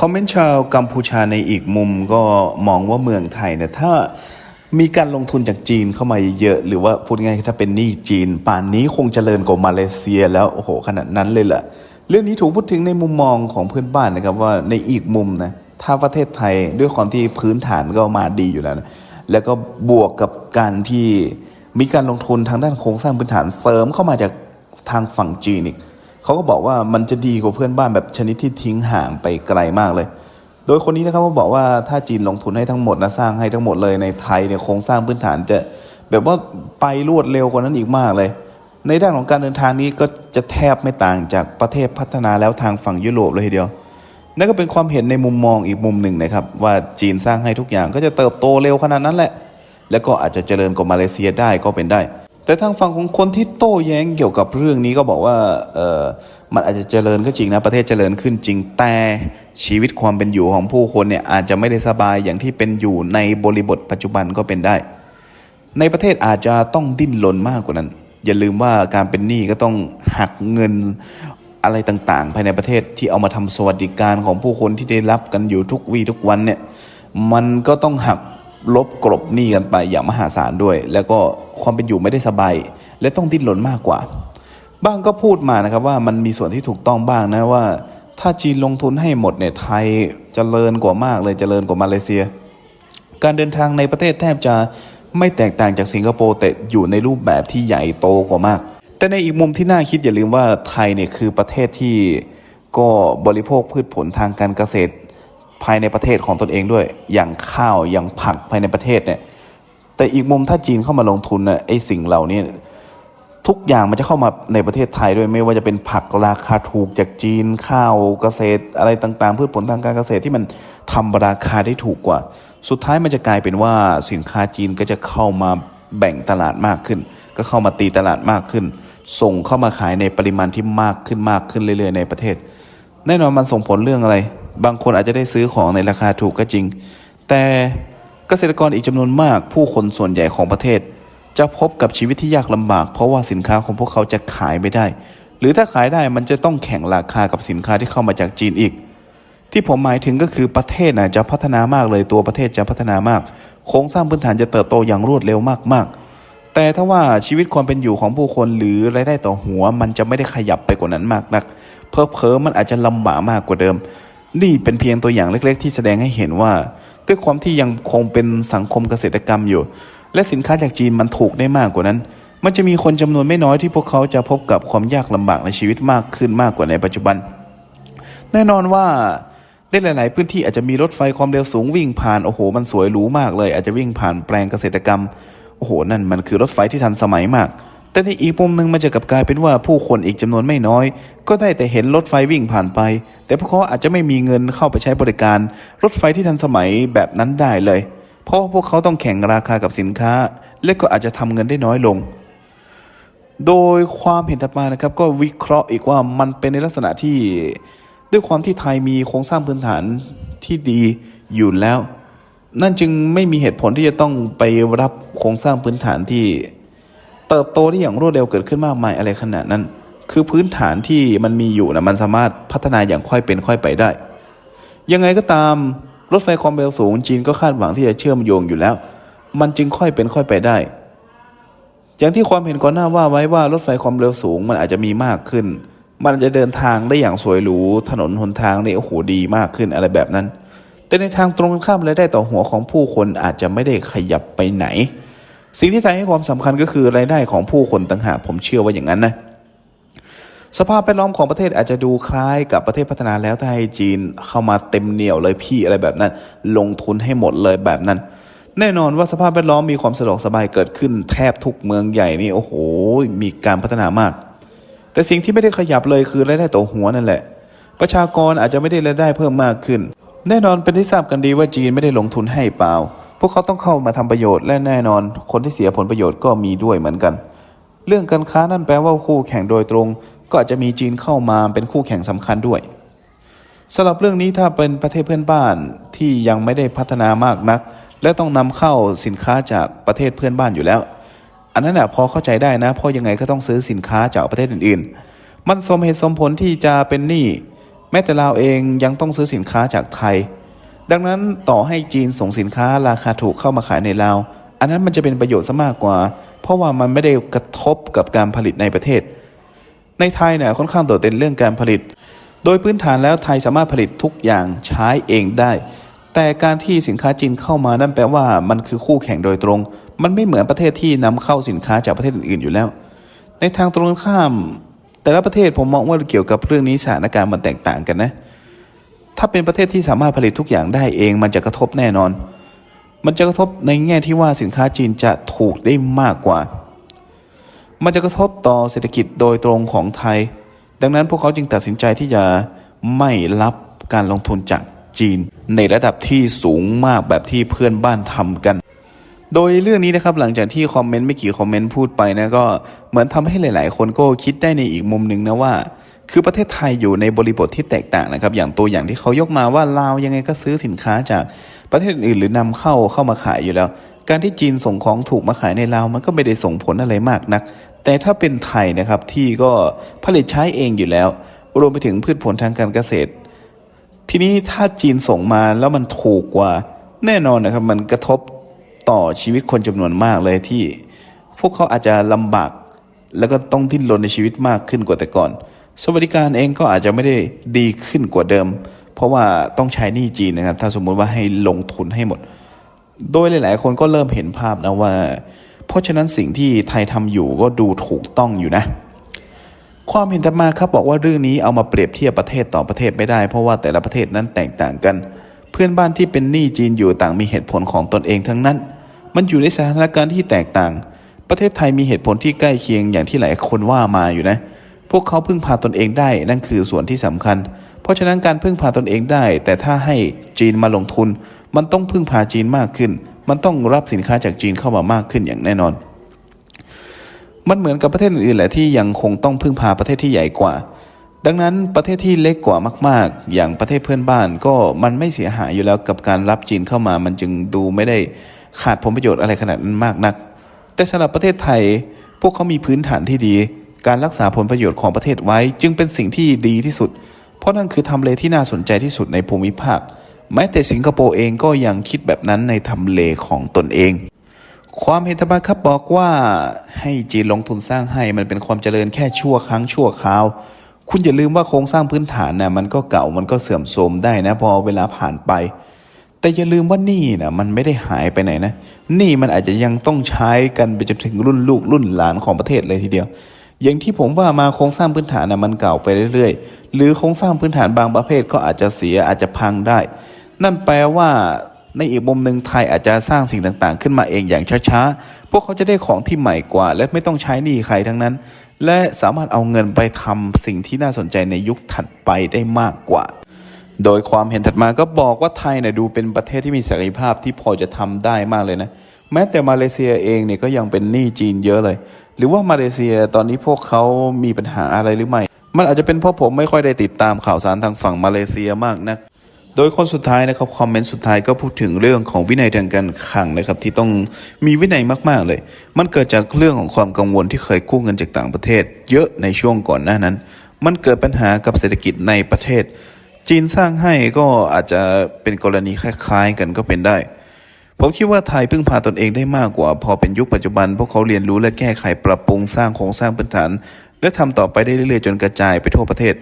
คอมเมนต์ชาวกัมพูชาในอีกมุมก็มองว่าเมืองไทยเนี่ยถ้ามีการลงทุนจากจีนเข้ามาเยอะ หรือว่าพูดง่ายๆถ้าเป็นหนี้จีน ป่านนี้คงเจริญกว่ามาเลเซีย แล้วโอ้โหขนาดนั้นเลยล่ะ เรื่องนี้ถูกพูดถึงในมุมมองของเพื่อนบ้านนะครับว่าในอีกมุมนะถ้าประเทศไทยด้วยความที่พื้นฐานก็มาดีอยู่แล้วนะแล้วก็บวกกับการที่มีการลงทุนทางด้านโครงสร้างพื้นฐานเสริมเข้ามาจากทางฝั่งจีนอีก เขาก็บอกว่ามันจะดีกว่าเพื่อนบ้านแบบชนิดที่ทิ้งห่างไปไกลมากเลย โดยคนนี้นะครับก็บอกว่าถ้าจีนลงทุนให้ทั้งหมดนะสร้างให้ทั้งหมดเลยในไทยเนี่ยโครงสร้างพื้นฐานจะแบบว่าไปรวดเร็วกว่านั้นอีกมากเลย ในด้านของการเดินทางนี้ก็จะแทบไม่ต่างจากประเทศพัฒนาแล้วทางฝั่งยุโรปเลยทีเดียวนั่นก็เป็นความเห็นในมุมมองอีกมุมหนึ่งนะครับ ว่าจีนสร้างให้ทุกอย่างก็จะเติบโตเร็วขนาดนั้นแหละ แล้วก็อาจจะเจริญกว่ามาเลเซียได้ก็เป็นได้ แต่ทางฝั่งของคนที่โต้แย้งเกี่ยวกับเรื่องนี้ก็บอกว่าเออมันอาจจะเจริญก็จริงนะประเทศเจริญขึ้นจริงแต่ชีวิตความเป็นอยู่ของผู้คนเนี่ยอาจจะไม่ได้สบายอย่างที่เป็นอยู่ในบริบทปัจจุบันก็เป็นได้ ในประเทศอาจจะต้องดิ้นรนมากกว่านั้น อย่าลืมว่าการเป็นหนี้ก็ต้องหักเงินอะไรต่างๆ ภายในประเทศที่เอามาทำสวัสดิการของผู้คนที่ได้รับกันอยู่ทุกวี่ทุกวันเนี่ยมันก็ต้องหัก ลบกลบหนี้กันไปอย่างมหาศาลด้วย แล้วก็ความเป็นอยู่ไม่ได้สบายและต้องดิ้นรนมากกว่า บ้างก็พูดมานะครับว่ามันมีส่วนที่ถูกต้องบ้างนะว่า ถ้าจีนลงทุนให้หมดเนี่ยไทยเจริญกว่ามากเลยเจริญกว่ามาเลเซีย การเดินทางในประเทศแทบจะไม่แตกต่างจากสิงคโปร์แต่อยู่ในรูปแบบที่ใหญ่โตกว่ามาก แต่ในอีกมุมที่น่าคิดอย่าลืมว่าไทยเนี่ยคือประเทศที่ก็บริโภคพืชผลทางการเกษตร ภายในประเทศของตนเองด้วย อย่างข้าวอย่างผักภายในประเทศเนี่ย แต่อีกมุมถ้าจีนเข้ามาลงทุนน่ะไอ้สิ่งเหล่านี้ทุกอย่างมันจะเข้ามาในประเทศไทยด้วยไม่ว่าจะเป็นผักราคาถูกจากจีนข้าวเกษตร อะไรต่างๆพืชผลทางการเกษตรที่มันทำราคาได้ถูกกว่า สุดท้ายมันจะกลายเป็นว่าสินค้าจีนก็จะเข้ามาแบ่งตลาดมากขึ้น ก็เข้ามาตีตลาดมากขึ้น ส่งเข้ามาขายในปริมาณที่มากขึ้นมากขึ้นเรื่อยๆในประเทศ แน่นอนมันส่งผลเรื่องอะไร บางคนอาจจะได้ซื้อของในราคาถูกก็จริง แต่เกษตรกรอีกจำนวนมากผู้คนส่วนใหญ่ของประเทศ จะพบกับชีวิตที่ยากลำบาก เพราะว่าสินค้าของพวกเขาจะขายไม่ได้ หรือถ้าขายได้มันจะต้องแข่งราคากับสินค้าที่เข้ามาจากจีนอีก ที่ผมหมายถึงก็คือประเทศน่ะจะพัฒนามากเลยตัวประเทศจะพัฒนามาก โครงสร้างพื้นฐานจะเติบโตอย่างรวดเร็วมากๆ แต่ถ้าว่าชีวิตความเป็นอยู่ของผู้คนหรือรายได้ต่อหัว มันจะไม่ได้ขยับไปกว่านั้นมากนัก เพอเพอๆมันอาจจะลำบากมากกว่าเดิม นี่เป็นเพียงตัวอย่างเล็ก ๆ ที่แสดงให้เห็นว่า ด้วยความที่ยังคงเป็นสังคมเกษตรกรรมอยู่ และสินค้าจากจีนมันถูกได้มากกว่านั้น มันจะมีคนจำนวนไม่น้อยที่พวกเขาจะพบกับความยากลำบากในชีวิตมากขึ้นมากกว่าในปัจจุบัน แน่นอนว่าในหลาย ๆ พื้นที่อาจจะมีรถไฟความเร็วสูงวิ่งผ่านโอ้โห มันสวยหรูมากเลย อาจจะวิ่งผ่านแปลงเกษตรกรรมโอ้โหนั่นมันคือรถไฟที่ทันสมัยมาก แต่ในอีกมุมหนึ่งมันจะกลับกลายเป็นว่าผู้คนอีกจำนวนไม่น้อย ก็ได้แต่เห็นรถไฟวิ่งผ่านไป แต่พวกเขาอาจจะไม่มีเงินเข้าไปใช้บริการ รถไฟที่ทันสมัยแบบนั้นได้เลย เพราะพวกเขาต้องแข่งราคากับสินค้า และก็อาจจะทำเงินได้น้อยลง โดยความเห็นถัดมานะครับก็วิเคราะห์อีกว่ามันเป็นในลักษณะที่ ด้วยความที่ไทยมีโครงสร้างพื้นฐานที่ดีอยู่แล้ว นั่นจึงไม่มีเหตุผลที่จะต้องไปรับโครงสร้างพื้นฐานที่ เติบโตได้อย่างรวดเร็วเกิดขึ้นมากมายอะไรขนาดนั้น คือพื้นฐานที่มันมีอยู่นะมันสามารถพัฒนาอย่างค่อยเป็นค่อยไปได้ ยังไงก็ตามรถไฟความเร็วสูงจีนก็คาดหวังที่จะเชื่อมโยงอยู่แล้ว มันจึงค่อยเป็นค่อยไปได้ อย่างที่ความเห็นก่อนหน้าว่าไว้ว่ารถไฟความเร็วสูงมันอาจจะมีมากขึ้น มันจะเดินทางได้อย่างสวยหรู ถนนหนทางเนี่ยโอ้โหดีมากขึ้นอะไรแบบนั้น แต่ในทางตรงกันข้ามรายได้ต่อหัวของผู้คนอาจจะไม่ได้ขยับไปไหน สิ่งที่ไทยให้ความสำคัญก็คือรายได้ของผู้คนต่างหากผมเชื่อว่าอย่างนั้นนะสภาพแวดล้อมของประเทศอาจจะดูคล้ายกับประเทศพัฒนาแล้วถ้าให้จีนเข้ามาเต็มเหนียวเลยพี่อะไรแบบนั้น ลงทุนให้หมดเลยแบบนั้น แน่นอนว่าสภาพแวดล้อมมีความสะดวกสบายเกิดขึ้นแทบทุกเมืองใหญ่นี่โอ้โห มีการพัฒนามาก แต่สิ่งที่ไม่ได้ขยับเลยคือรายได้ต่อหัวนั่นแหละ ประชากรอาจจะไม่ได้รายได้เพิ่มมากขึ้น แน่นอนเป็นที่ทราบกันดีว่าจีนไม่ได้ลงทุนให้เปล่า วกเขาต้องเข้ามาทำประโยชน์และแน่นอน คนที่เสียผลประโยชน์ก็มีด้วยเหมือนกัน เรื่องการค้านั่นแปลว่าคู่แข่งโดยตรง ก็อาจจะมีจีนเข้ามาเป็นคู่แข่งสำคัญด้วยสำหรับเรื่องนี้ถ้าเป็นประเทศเพื่อนบ้านที่ยังไม่ได้พัฒนามากนัก และต้องนำเข้าสินค้าจากประเทศเพื่อนบ้านอยู่แล้ว อันนั้นนะพอเข้าใจได้นะเพราะยังไงก็ต้องซื้อสินค้าจากประเทศอื่นๆ มันสมเหตุสมผลที่จะเป็นหนี้แม้แต่ลาวเองยังต้องซื้อสินค้าจากไทย ดังนั้นต่อให้จีนส่งสินค้าราคาถูกเข้ามาขายในลาว อันนั้นมันจะเป็นประโยชน์ซะมากกว่า เพราะว่ามันไม่ได้กระทบกับการผลิตในประเทศ ในไทยเนี่ยค่อนข้างโดดเด่นเรื่องการผลิต โดยพื้นฐานแล้วไทยสามารถผลิตทุกอย่างใช้เองได้ แต่การที่สินค้าจีนเข้ามานั่นแปลว่ามันคือคู่แข่งโดยตรง มันไม่เหมือนประเทศที่นำเข้าสินค้าจากประเทศอื่นๆอยู่แล้ว ในทางตรงกันข้าม แต่ละประเทศผมมองว่าเกี่ยวกับเรื่องนี้สถานการณ์มันแตกต่างกันนะ ถ้าเป็นประเทศที่สามารถผลิตทุกอย่างได้เองมันจะกระทบแน่นอน มันจะกระทบในแง่ที่ว่าสินค้าจีนจะถูกได้มากกว่า มันจะกระทบต่อเศรษฐกิจโดยตรงของไทย ดังนั้นพวกเขาจึงตัดสินใจที่จะไม่รับการลงทุนจากจีน ในระดับที่สูงมากแบบที่เพื่อนบ้านทำกัน โดยเรื่องนี้นะครับหลังจากที่คอมเมนต์ไม่กี่คอมเมนต์พูดไปนะก็เหมือนทำให้หลาย ๆ คนก็คิดได้ในอีกมุมหนึ่งนะว่า คือประเทศไทยอยู่ในบริบทที่แตกต่างนะครับ อย่างตัวอย่างที่เขายกมาว่าลาวยังไงก็ซื้อสินค้าจากประเทศอื่นหรือนำเข้าเข้ามาขายอยู่แล้ว การที่จีนส่งของถูกมาขายในลาวมันก็ไม่ได้ส่งผลอะไรมากนัก แต่ถ้าเป็นไทยนะครับที่ก็ผลิตใช้เองอยู่แล้ว รวมไปถึงพืชผลทางการเกษตร ทีนี้ถ้าจีนส่งมาแล้วมันถูกกว่า แน่นอนนะครับ มันกระทบต่อชีวิตคนจำนวนมากเลยที่ พวกเขาอาจจะลำบาก แล้วก็ต้องดิ้นรนในชีวิตมากขึ้นกว่าแต่ก่อน สวัสดิการเองก็อาจจะไม่ได้ดีขึ้นกว่าเดิม เพราะว่าต้องใช้หนี้จีนนะครับ ถ้าสมมุติว่าให้ลงทุนให้หมด โดยหลาย ๆ คนก็เริ่มเห็นภาพนะว่า เพราะฉะนั้นสิ่งที่ไทยทำอยู่ก็ดูถูกต้องอยู่นะ ความเห็นถัดมาครับบอกว่าเรื่องนี้เอามาเปรียบเทียบประเทศต่อประเทศไม่ได้ เพราะว่าแต่ละประเทศนั้นแตกต่างกัน เพื่อนบ้านที่เป็นหนี้จีนอยู่ต่างมีเหตุผลของตนเองทั้งนั้น มันอยู่ในสถานการณ์ที่แตกต่าง ประเทศไทยมีเหตุผลที่ใกล้เคียงอย่างที่หลายคนว่ามาอยู่นะ วกเขาพึ่งพาตนเองได้นั่นคือส่วนที่สำคัญ เพราะฉะนั้นการพึ่งพาตนเองได้ แต่ถ้าให้จีนมาลงทุน มันต้องพึ่งพาจีนมากขึ้น มันต้องรับสินค้าจากจีนเข้ามามากขึ้นอย่างแน่นอน มันเหมือนกับประเทศอื่นๆแหละที่ยังคงต้องพึ่งพาประเทศที่ใหญ่กว่า ดังนั้นประเทศที่เล็กกว่ามาก ๆ อย่างประเทศเพื่อนบ้านก็มันไม่เสียหายอยู่แล้วกับการรับจีนเข้ามา มันจึงดูไม่ได้ขาดผลประโยชน์อะไรขนาดนั้นมากนัก แต่สำหรับประเทศไทยพวกเขามีพื้นฐานที่ดี การรักษาผลประโยชน์ของประเทศไว้จึงเป็นสิ่งที่ดีที่สุด เพราะนั่นคือทำเลที่น่าสนใจที่สุดในภูมิภาค แม้แต่สิงคโปร์เองก็ยังคิดแบบนั้นในทำเลของตนเอง ความเห็นธรรมครับบอกว่าให้จีนลงทุนสร้างให้มันเป็นความเจริญแค่ชั่วครั้งชั่วคราว คุณอย่าลืมว่าโครงสร้างพื้นฐานนะมันก็เก่ามันก็เสื่อมโทรมได้นะพอเวลาผ่านไปแต่อย่าลืมว่านี่นะมันไม่ได้หายไปไหนนะนี่มันอาจจะยังต้องใช้กันไปจนถึงรุ่นลูกรุ่นหลานของประเทศเลยทีเดียว อย่างที่ผมว่ามาโครงสร้างพื้นฐานนะมันเก่าไปเรื่อยๆ หรือโครงสร้างพื้นฐานบางประเภทก็อาจจะเสียอาจจะพังได้ นั่นแปลว่าในอีกมุมหนึ่งไทยอาจจะสร้างสิ่งต่างๆ ขึ้นมาเองอย่างช้าๆ พวกเขาจะได้ของที่ใหม่กว่า และไม่ต้องใช้หนี้ใครทั้งนั้น และสามารถเอาเงินไปทำสิ่งที่น่าสนใจในยุคถัดไปได้มากกว่า โดยความเห็นถัดมาก็บอกว่าไทยเนี่ยดูเป็นประเทศที่มีศักยภาพที่พอจะทำได้มากเลยนะ แม้แต่มาเลเซียเองเนี่ยก็ยังเป็นหนี้จีนเยอะเลย หรือว่ามาเลเซียตอนนี้พวกเขามีปัญหาอะไรหรือไม่ มันอาจจะเป็นเพราะผมไม่ค่อยได้ติดตามข่าวสารทางฝั่งมาเลเซียมากนักโดยคนสุดท้ายนะครับคอมเมนต์สุดท้ายก็พูดถึงเรื่องของวินัยทางการคลังนะครับที่ต้องมีวินัยมากๆเลย มันเกิดจากเรื่องของความกังวลที่เคยกู้เงินจากต่างประเทศ เยอะในช่วงก่อนหน้านั้น มันเกิดปัญหากับเศรษฐกิจในประเทศ จีนสร้างให้ก็อาจจะเป็นกรณีคล้ายๆกันก็เป็นได้ ผมคิดว่าไทยพึ่งพาตนเองได้มากกว่า พอเป็นยุคปัจจุบัน พวกเขาเรียนรู้และแก้ไขปรับปรุงสร้างโครงสร้างพื้นฐาน และทำต่อไปได้เรื่อยๆ จนกระจายไปทั่วประเทศ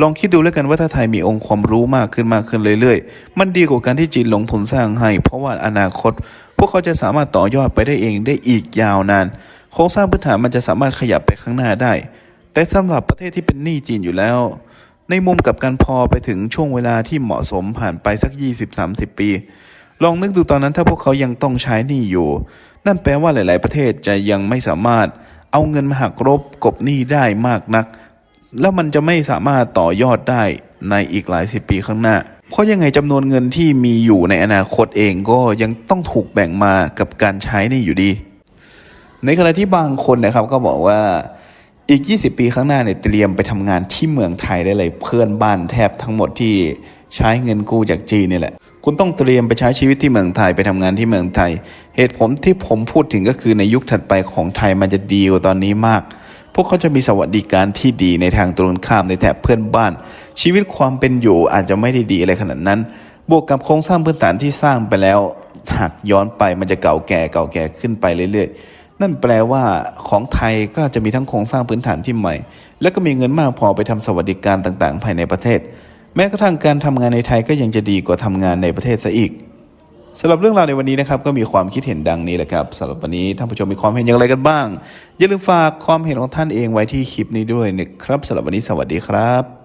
ลองคิดดูแล้วกันว่าถ้าไทยมีองค์ความรู้มากขึ้นมากขึ้นเรื่อยๆ มันดีกว่าการที่จีนลงทุนสร้างให้ เพราะว่าอนาคต พวกเขาจะสามารถต่อยอดไปได้เองได้อีกยาวนาน โครงสร้างพื้นฐานมันจะสามารถขยับไปข้างหน้าได้ แต่สำหรับประเทศที่เป็นหนี้จีนอยู่แล้ว ในมุมกับการพอไปถึงช่วงเวลาที่เหมาะสมผ่านไปสัก 20-30 ปี ลองนึกดูตอนนั้นถ้าพวกเขายังต้องใช้หนี้อยู่ นั่นแปลว่าหลาย ๆ ประเทศจะยังไม่สามารถเอาเงินมาหักลบกบหนี้ได้มากนัก แล้วมันจะไม่สามารถต่อยอดได้ในอีกหลายสิบปีข้างหน้า เพราะยังไงจำนวนเงินที่มีอยู่ในอนาคตเองก็ยังต้องถูกแบ่งมากับการใช้หนี่อยู่ดี ในขณะที่บางคนนะครับก็บอกว่า อีก 20 ปีข้างหน้าเนี่ยเตรียมไปทำงานที่เมืองไทยได้เลยเพื่อนบ้านแทบทั้งหมดที่ใช้เงินกู้จากจีนนี่แหละ คุณต้องเตรียมไปใช้ชีวิตที่เมืองไทยไปทำงานที่เมืองไทย เหตุผลที่ผมพูดถึงก็คือในยุคถัดไปของไทยมันจะดีกว่าตอนนี้มาก พวกเขาจะมีสวัสดิการที่ดีในทางตรงข้ามในแถบเพื่อนบ้าน ชีวิตความเป็นอยู่อาจจะไม่ได้ดีอะไรขนาดนั้น บวกกับโครงสร้างพื้นฐานที่สร้างไปแล้วหากย้อนไปมันจะเก่าแก่เก่าแก่ขึ้นไปเรื่อยๆ นั่นแปลว่าของไทยก็จะมีทั้งโครงสร้างพื้นฐานที่ใหม่ และก็มีเงินมากพอไปทำสวัสดิการต่างๆ ภายในประเทศ แม้กระทั่งการทำงานในไทยก็ยังจะดีกว่าทำงานในประเทศซะอีกสำหรับเรื่องราวในวันนี้นะครับก็มีความคิดเห็นดังนี้แหละครับสำหรับวันนี้ท่านผู้ชมมีความเห็นอย่างไรกันบ้าง อย่าลืมฝากความเห็นของท่านเองไว้ที่คลิปนี้ด้วยนะครับสำหรับวันนี้สวัสดีครับ